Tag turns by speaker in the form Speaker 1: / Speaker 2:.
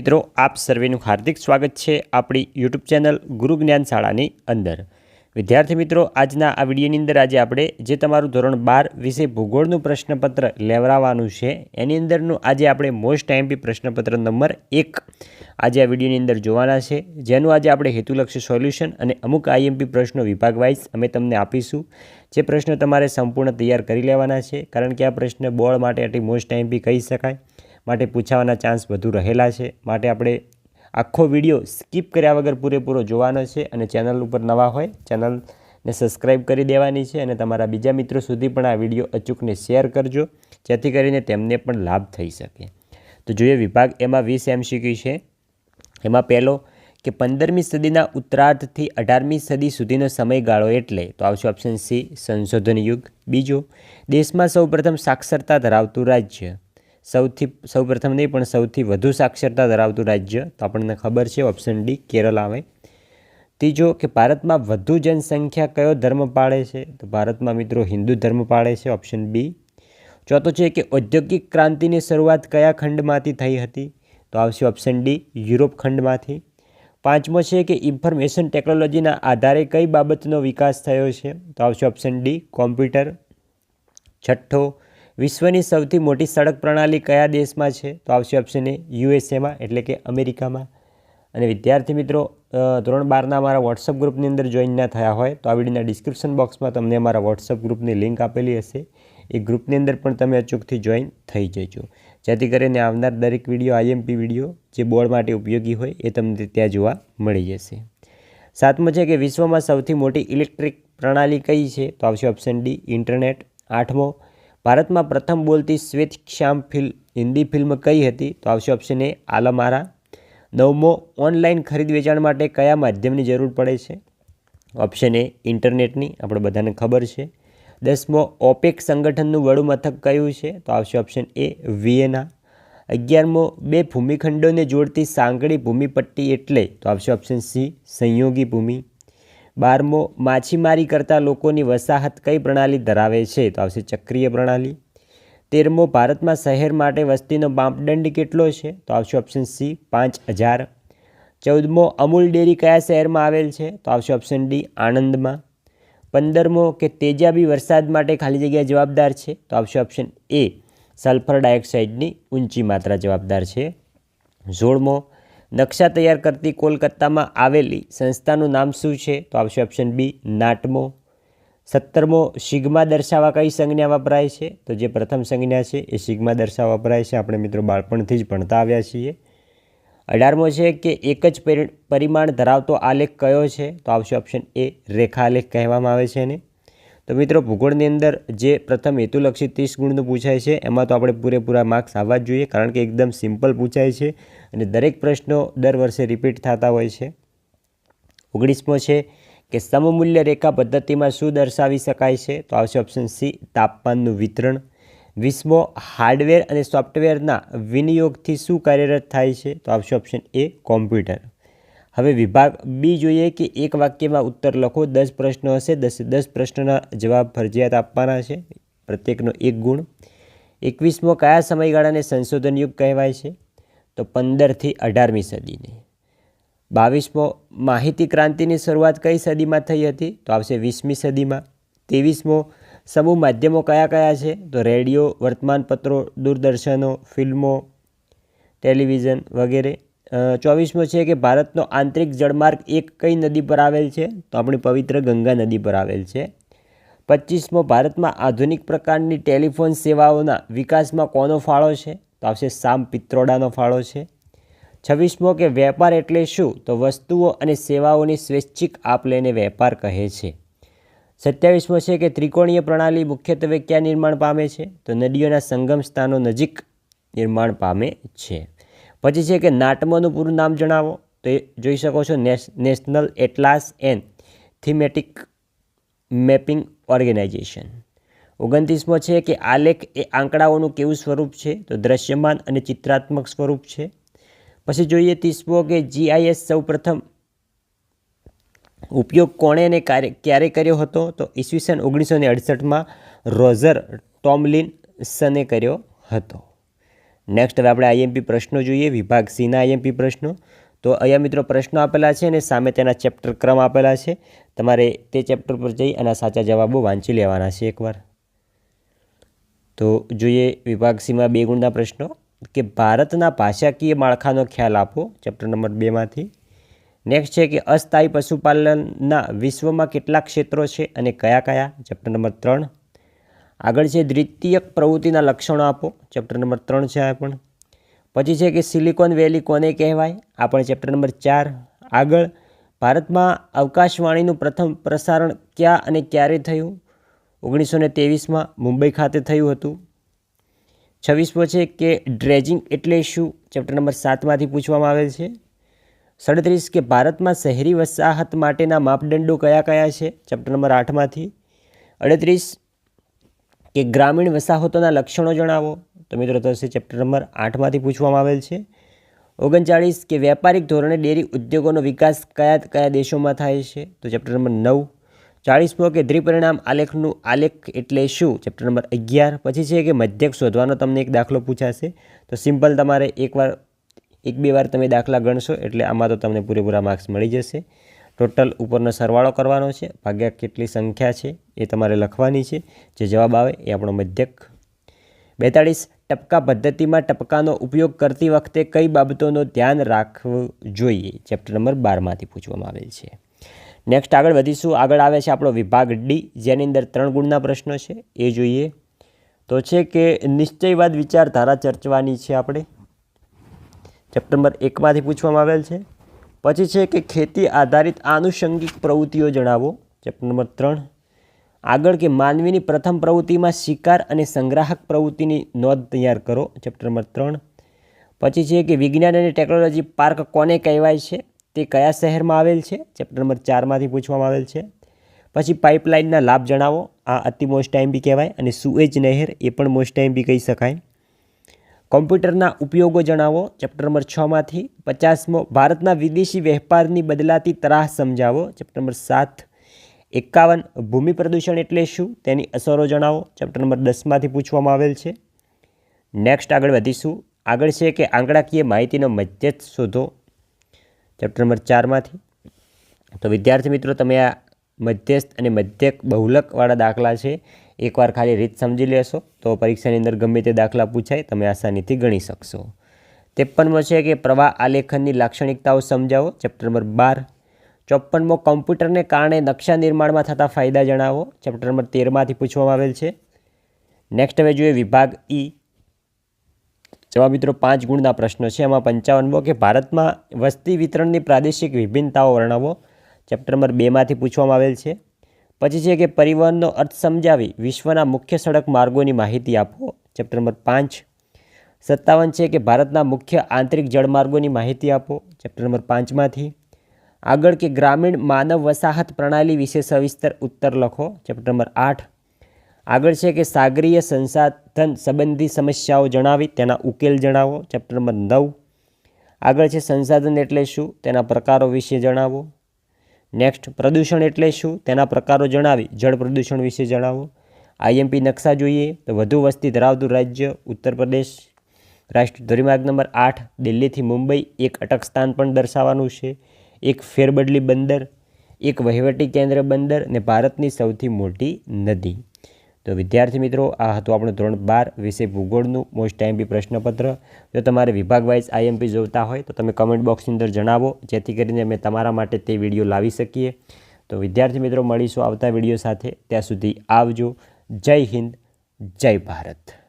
Speaker 1: મિત્રો, આપ સર્વેનું હાર્દિક સ્વાગત છે આપણી યુટ્યુબ ચેનલ ગુરુ જ્ઞાન શાળાની અંદર. વિદ્યાર્થી મિત્રો, આજના આ વિડીયોની અંદર આજે આપણે જે તમારું ધોરણ બાર વિશે ભૂગોળનું પ્રશ્નપત્ર લેવડાવવાનું છે, એની અંદરનું આજે આપણે મોસ્ટ આઈએમપી પ્રશ્નપત્ર નંબર એક આજે આ વિડીયોની અંદર જોવાના છે. જેનું આજે આપણે હેતુલક્ષી સોલ્યુશન અને અમુક આઈએમપી પ્રશ્નો વિભાગ અમે તમને આપીશું. જે પ્રશ્નો તમારે સંપૂર્ણ તૈયાર કરી લેવાના છે, કારણ કે આ પ્રશ્ન બોર્ડ માટે આટલી મોસ્ટ આઈએમપી કહી શકાય. માટે પૂછાવાના ચાન્સ વધુ રહેલા છે. માટે આપણે આખો વીડિયો સ્કીપ કર્યા વગર પૂરેપૂરો જોવાનો છે અને ચેનલ ઉપર નવા હોય, ચેનલને સબસ્ક્રાઈબ કરી દેવાની છે અને તમારા બીજા મિત્રો સુધી પણ આ વીડિયો અચૂકને શેર કરજો, જેથી કરીને તેમને પણ લાભ થઈ શકે. તો જોઈએ વિભાગ એમાં વીસ એમસીક્યુ છે. એમાં પહેલો કે પંદરમી સદીના ઉત્તરાર્ધથી અઢારમી સદી સુધીનો સમયગાળો એટલે, તો આવશે ઓપ્શન સી સંશોધન યુગ. બીજો, દેશમાં સૌપ્રથમ સાક્ષરતા ધરાવતું રાજ્ય. સૌથી સૌપ્રથમ નહીં, પણ સૌથી વધુ સાક્ષરતા ધરાવતું રાજ્ય, તો આપણને ખબર છે ઓપ્શન ડી કેરળ આવે ત્રીજો કે ભારતમાં વધુ જનસંખ્યા કયો ધર્મ પાળે છે? તો ભારતમાં મિત્રો હિન્દુ ધર્મ પાળે છે ઓપ્શન બી ચોથો છે કે ઔદ્યોગિક ક્રાંતિની શરૂઆત કયા ખંડમાંથી થઈ હતી? તો આવશે ઓપ્શન ડી યુરોપ ખંડમાંથી. પાંચમો છે કે ઇન્ફોર્મેશન ટેકનોલોજીના આધારે કઈ બાબતનો વિકાસ થયો છે? તો આવશે ઓપ્શન ડી કોમ્પ્યુટર છઠ્ઠો વિશ્વની સૌથી મોટી સડક પ્રણાલી કયા દેશમાં છે? તો આવશે ઓપ્શન એ યુએસએમાં, એટલે કે અમેરિકામાં. અને વિદ્યાર્થી મિત્રો ધોરણ બારના અમારા વોટ્સઅપ ગ્રુપની અંદર જોઈન ના થયા હોય, તો આ વિડીયોના ડિસ્ક્રિપ્શન બોક્સમાં તમને અમારા વોટ્સઅપ ગ્રુપની લિંક આપેલી હશે. એ ગ્રુપની અંદર પણ તમે અચૂકથી જોઈન થઈ જજો. જેથી કરીને આવનાર દરેક video, I M P video, જે બોર્ડ માટે ઉપયોગી હોય, એ તમને ત્યાં જોવા મળી જશે. સાતમું છે કે વિશ્વમાં સૌથી મોટી ઇલેક્ટ્રિક પ્રણાલી કઈ છે? તો આવશે ઓપ્શન ડી ઇન્ટરનેટ આઠમો ભારતમાં પ્રથમ બોલતી શ્વેત શ્યામ ફિલ્મ, હિન્દી ફિલ્મ કઈ હતી? તો આવશે ઓપ્શન એ આલમારા. નવમો, ઓનલાઈન ખરીદ વેચાણ માટે કયા માધ્યમની જરૂર પડે છે? ઓપ્શન એ ઇન્ટરનેટની, આપણે બધાને ખબર છે. દસમો, ઓપેક સંગઠનનું વડું મથક કયું છે? તો આવશે ઓપ્શન એ વિયેના. અગિયારમો, બે ભૂમિખંડોને જોડતી સાંકડી ભૂમિપટ્ટી એટલે, તો આવશે ઓપ્શન સી, સંયોગી ભૂમિ. બારમો, માછીમારી કરતા લોકોની વસાહત કઈ પ્રણાલી ધરાવે છે? તો આવશે ચક્રીય પ્રણાલી. તેરમો, ભારતમાં શહેર માટે વસ્તીનો માપદંડ કેટલો છે? તો આવશે ઓપ્શન સી પાંચ હજાર. ચૌદમો, અમૂલ ડેરી કયા શહેરમાં આવેલ છે? તો આવશે ઓપ્શન ડી આણંદમાં. પંદરમો, કે તેજાબી વરસાદ માટે ખાલી જગ્યા જવાબદાર છે? તો આવશે ઓપ્શન એ સલ્ફર ડાયોક્સાઇડની ઊંચી માત્રા જવાબદાર છે. સોળમો નકશા તૈયાર કરતી કોલકાતામાં આવેલી સંસ્થાનું નામ શું છે? તો આવશે ઓપ્શન બી નાટમો. સત્તરમો સિગ્મા દર્શાવવા કઈ સંજ્ઞા વપરાય છે? તો જે પ્રથમ સંજ્ઞા છે એ સિગ્મા દર્શાવવા વપરાય છે. આપણે મિત્રો બાળપણથી જ ભણતા આવ્યા છીએ. અઢારમો છે કે એક જ પરિમાણ ધરાવતો આલેખ કયો છે? તો આવશે ઓપ્શન એ રેખાલેખ કહેવામાં આવે છે એને. તો મિત્રો, ભૂગોળની અંદર જે પ્રથમ હેતુલક્ષી ત્રીસ ગુણનું પૂછાય છે, એમાં તો આપણે પૂરેપૂરા માર્ક્સ આવવા જ જોઈએ, કારણ કે એકદમ સિમ્પલ પૂછાય છે અને દરેક પ્રશ્નો દર વર્ષે રિપીટ થતા હોય છે. ઓગણીસમો છે કે સમમૂલ્ય રેખા પદ્ધતિમાં શું દર્શાવી શકાય છે, તો આવશે ઓપ્શન સી તાપમાનનું વિતરણ. વીસમો હાર્ડવેર અને સોફ્ટવેરના વિનિયોગથી શું કાર્યરત થાય છે, તો આવશે ઓપ્શન એ કોમ્પ્યુટર હવે વિભાગ બી જોઈએ કે એક વાક્યમાં ઉત્તર લખો, દસ પ્રશ્નો હશે, દસ દસ પ્રશ્નોના જવાબ ફરજિયાત આપવાના છે, પ્રત્યેકનો એક ગુણ. એકવીસમો કયા સમયગાળાને સંશોધન યુગ કહેવાય છે? તો પંદરથી અઢારમી સદીને. બાવીસમો, માહિતી ક્રાંતિની શરૂઆત કઈ સદીમાં થઈ હતી? તો આવશે વીસમી સદીમાં. ત્રેવીસમો, સમૂહ માધ્યમો કયા કયા છે? તો રેડિયો, વર્તમાનપત્રો, દૂરદર્શનો, ફિલ્મો, ટેલિવિઝન વગેરે. ચોવીસમો છે કે ભારતનો આંતરિક જળમાર્ગ એક કઈ નદી પર આવેલ છે? તો આપણી પવિત્ર ગંગા નદી પર આવેલ છે. પચીસમો, ભારતમાં આધુનિક પ્રકારની ટેલિફોન સેવાઓના વિકાસમાં કોનો ફાળો છે? તો આવશે સામ પિત્રોડાનો ફાળો છે. છવ્વીસમો કે વેપાર એટલે શું? તો વસ્તુઓ અને સેવાઓની સ્વૈચ્છિક આપ લઈને વેપાર કહે છે. સત્યાવીસમો છે કે ત્રિકોણીય પ્રણાલી મુખ્યત્વે ક્યાં નિર્માણ પામે છે? તો નદીઓના સંગમ સ્થાનો નજીક નિર્માણ પામે છે. પછી છે કે નાટમોનું પૂરું નામ જણાવો. તો એ જોઈ શકો છો national atlas and thematic mapping organisation ઓગણત્રીસમો છે કે આલેખ એ આંકડાઓનું કેવું સ્વરૂપ છે? તો દ્રશ્યમાન અને ચિત્રાત્મક સ્વરૂપ છે. પછી જોઈએ ત્રીસમો કે જીઆઈએસ સૌપ્રથમ ઉપયોગ કોણે અને ક્યારે કર્યો હતો? તો ઈસવીસન ઓગણીસો ને અડસઠમાં રોઝર ટોમલિન સને કર્યો હતો. નેક્સ્ટ હવે આપણે આઈએમપી પ્રશ્નો જોઈએ, વિભાગ સીના આઈએમપી પ્રશ્નો. તો અહીંયા મિત્રો પ્રશ્નો આપેલા છે અને સામે તેના ચેપ્ટર ક્રમ આપેલા છે. તમારે તે ચેપ્ટર પર જઈ અને સાચા જવાબો વાંચી લેવાના છે એકવાર. તો જોઈએ વિભાગ સીમાં બે ગુણના પ્રશ્નો. કે ભારતના ભાષાકીય માળખાનો ખ્યાલ આપો ચેપ્ટર નંબર બેમાંથી નેક્સ્ટ છે કે અસ્થાયી પશુપાલનના વિશ્વમાં કેટલા ક્ષેત્રો છે અને કયા કયા ચેપ્ટર નંબર ત્રણ. આગળ છે દ્વિતીયક પ્રવૃત્તિના લક્ષણો આપો. ચેપ્ટર નંબર ત્રણ છે આ પણ. પછી છે કે સિલિકોન વેલી કોને કહેવાય? આ પણ ચેપ્ટર નંબર ચાર. આગળ, ભારતમાં અવકાશવાણીનું પ્રથમ પ્રસારણ ક્યાં અને ક્યારે થયું? ઓગણીસો ને ત્રેવીસમાં મુંબઈ ખાતે થયું હતું. છવ્વીસમો છે કે ડ્રેજિંગ એટલે શું? ચેપ્ટર નંબર સાતમાંથી પૂછવામાં આવેલ છે. સડત્રીસ, કે ભારતમાં શહેરી વસાહત માટેના માપદંડો કયા કયા છે? ચેપ્ટર નંબર આઠમાંથી. અડત્રીસ કે ગ્રામીણ વસાહતોના લક્ષણો જણાવો? તો મિત્રો થશે ચેપ્ટર નંબર આઠમાંથી પૂછવામાં આવેલ છે. ઓગણચાળીસ, કે વ્યાપારિક ધોરણે ડેરી ઉદ્યોગોનો વિકાસ કયા કયા દેશોમાં થાય છે? તો ચેપ્ટર નંબર નવ. ચાળીસમો, કે દ્વિપરિણામ આલેખનું આલેખ એટલે શું? ચેપ્ટર નંબર અગિયાર. પછી છે કે મધ્યક શોધવાનો તમને એક દાખલો પૂછાશે. તો સિમ્પલ તમારે એકવાર એક બે વાર તમે દાખલા ગણશો એટલે આમાં તો તમને પૂરેપૂરા માર્ક્સ મળી જશે. ટોટલ ઉપરનો સરવાળો કરવાનો છે. ભાગ્યા કેટલી સંખ્યા છે એ તમારે લખવાની છે. જે જવાબ આવે એ આપણો મધ્યક. બેતાળીસ. ટપકા પદ્ધતિમાં ટપકાનો ઉપયોગ કરતી વખતે કઈ બાબતોનું ધ્યાન રાખવું જોઈએ? ચેપ્ટર નંબર બારમાંથી પૂછવામાં આવેલ છે. નેક્સ્ટ આગળ વધીશું. આગળ આવે છે આપણો વિભાગ ડી જેની અંદર ત્રણ ગુણના પ્રશ્નો છે. એ જોઈએ. તો છે કે નિશ્ચયવાદ વિચારધારા ચર્ચવાની છે આપણે. ચેપ્ટર નંબર એકમાંથી પૂછવામાં આવેલ છે. પછી છે કે ખેતી આધારિત આનુષંગિક પ્રવૃત્તિઓ જણાવો. ચેપ્ટર નંબર ત્રણ. આગળ કે માનવીની પ્રથમ પ્રવૃત્તિમાં શિકાર અને સંગ્રાહક પ્રવૃત્તિની નોંધ તૈયાર કરો. ચેપ્ટર નંબર ત્રણ. પછી છે કે વિજ્ઞાન અને ટેકનોલોજી પાર્ક કોને કહેવાય છે? તે કયા શહેરમાં આવેલ છે? ચેપ્ટર નંબર ચારમાંથી પૂછવામાં આવેલ છે. પછી પાઇપલાઇનના લાભ જણાવો. આ અતિ મોસ્ટ ટાઈમ બી કહેવાય અને સુએજ નહેર એ પણ મોસ્ટ ટાઈમ બી કહી શકાય. કોમ્પ્યુટરના ઉપયોગો જણાવો. ચેપ્ટર નંબર છમાંથી પચાસમો, ભારતના વિદેશી વેપારની બદલાતી તરાહ સમજાવો. ચેપ્ટર નંબર સાત, એકાવન, ભૂમિ પ્રદૂષણ એટલે શું? તેની અસરો જણાવો. ચેપ્ટર નંબર દસમાંથી પૂછવામાં આવેલ છે. નેક્સ્ટ આગળ વધીશું. આગળ છે કે આંકડાકીય માહિતીનો મધ્યસ્થ શોધો. ચેપ્ટર નંબર ચારમાંથી તો વિદ્યાર્થી મિત્રો, તમે આ મધ્યસ્થ અને મધ્યક બહુલકવાળા દાખલા છે. એકવાર ખાલી રીત સમજી લેશો તો પરીક્ષાની અંદર ગમે તે દાખલા પૂછાય તમે આસાનીથી ગણી શકશો. ત્રેપનમો છે કે પ્રવાહ આલેખનની લાક્ષણિકતાઓ સમજાવો. ચેપ્ટર નંબર બાર. ચોપ્પનમો કોમ્પ્યુટરને કારણે નકશા નિર્માણમાં થતા ફાયદા જણાવો. ચેપ્ટર નંબર તેરમાંથી પૂછવામાં આવેલ છે. નેક્સ્ટ હવે જોઈએ વિભાગ ઈ. જવાબ મિત્રો પાંચ ગુણના પ્રશ્નો છે. એમાં પંચાવનમો કે ભારતમાં વસ્તી વિતરણની પ્રાદેશિક વિભિન્નતાઓ વર્ણવો. ચેપ્ટર નંબર બેમાંથી પૂછવામાં આવેલ છે. પછી છે કે પરિવહનનો અર્થ સમજાવી વિશ્વના મુખ્ય સડક માર્ગોની માહિતી આપો. ચેપ્ટર નંબર પાંચ. સત્તાવન છે કે ભારતના મુખ્ય આંતરિક જળમાર્ગોની માહિતી આપો. ચેપ્ટર નંબર પાંચમાંથી. આગળ કે ગ્રામીણ માનવ વસાહત પ્રણાલી વિશે સવિસ્તર ઉત્તર લખો. ચેપ્ટર નંબર આઠ. આગળ છે કે સાગરીય સંસાધન સંબંધી સમસ્યાઓ જણાવી, તેના ઉકેલ જણાવો. ચેપ્ટર નંબર નવ. આગળ છે સંસાધન એટલે શું, તેના પ્રકારો વિશે જણાવો. નેક્સ્ટ પ્રદૂષણ એટલે શું? તેના પ્રકારો જણાવી. જળ પ્રદૂષણ વિશે જણાવો. આઈએમપી નકશા જોઈએ તો વધુ વસ્તી ધરાવતું રાજ્ય ઉત્તર પ્રદેશ. રાષ્ટ્રીય ધોરીમાર્ગ નંબર આઠ, દિલ્હીથી મુંબઈ એક અટક સ્થાન પણ દર્શાવવાનું છે. એક ફેરબદલી બંદર, એક વહીવટી કેન્દ્ર બંદર ને ભારતની સૌથી મોટી નદી. તો વિદ્યાર્થી મિત્રો, આ હતું આપણું ધોરણ બાર વિષય ભૂગોળનું મોસ્ટ ટાઈમપી પ્રશ્નપત્ર. જો તમારે વિભાગ વાઇઝ આઈએમપી જોતા હોય તો તમે કમેન્ટ બોક્સની અંદર જણાવો, જેથી કરીને અમે તમારા માટે તે વીડિયો લાવી શકીએ. તો વિદ્યાર્થી મિત્રો, મળીશું આવતા વીડિયો સાથે. ત્યાં સુધી આવજો. જય હિન્દ, જય ભારત.